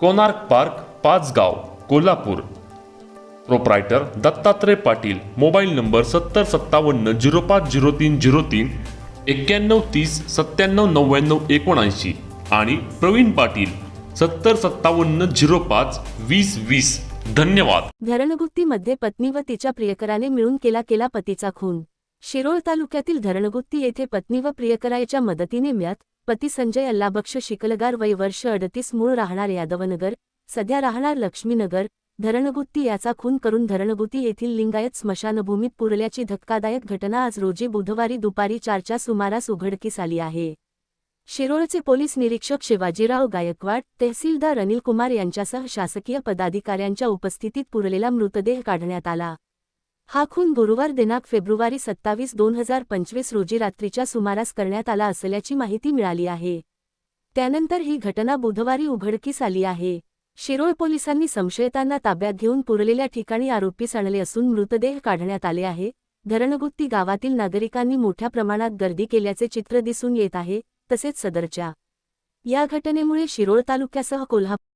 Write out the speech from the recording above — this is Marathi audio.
Konark park Pachgaon Kolhapur. Proprietor Dattatray Patil mobile number सत्तर सत्तावन्न झिरो पाच झिरो तीन झिरो तीन एक्क्याण्णव तीस सत्त्याण्णव नव्याण्णव एकोणऐंशी आणि प्रवीण पाटील सत्तर सत्तावन्न झिरो पाच वीस वीस. धन्यवाद. धरणगुत्तीमध्ये पत्नी व तिच्या प्रियकराने मिळून केला केला पतीचा खून. शिरोळ तालुक्यातील धरणगुत्ती येथे पत्नी व प्रियकराच्या मदतीने म्यात पती संजय अल्लाबक्ष शिकलगार वय वर्ष अडतीस मूळ राहणार यादवनगर सध्या राहणार लक्ष्मीनगर धरणगुत्ती याचा खून करून धरणगुती येथील लिंगायत स्मशानभूमीत पुरल्याची धक्कादायक घटना आज रोजी बुधवारी दुपारी चारच्या सुमारास उघडकीस आली आहे. शिरोळचे पोलीस निरीक्षक शिवाजीराव गायकवाड तहसीलदार अनिल कुमार यांच्यासह शासकीय पदाधिकाऱ्यांच्या उपस्थितीत पुरलेला मृतदेह काढण्यात आला. हा खून गुरुवार दिनांक फेब्रुवारी सत्तावीस दोन हजार पंचवीस रोजी रात्रीच्या सुमारास करण्यात आला असल्याची माहिती मिळाली आहे. त्यानंतर ही घटना बुधवारी उघडकीस आली आहे. शिरोळ पोलिसांनी संशयितांना ताब्यात घेऊन पुरलेल्या ठिकाणी आरोपीस आणले असून मृतदेह काढण्यात आले आहे. धरणगुत्ती गावातील नागरिकांनी मोठ्या प्रमाणात गर्दी केल्याचे चित्र दिसून येत आहे तसेच सदरच्या या घटनेमुळे शिरोळ तालुक्यासह कोल्हापूर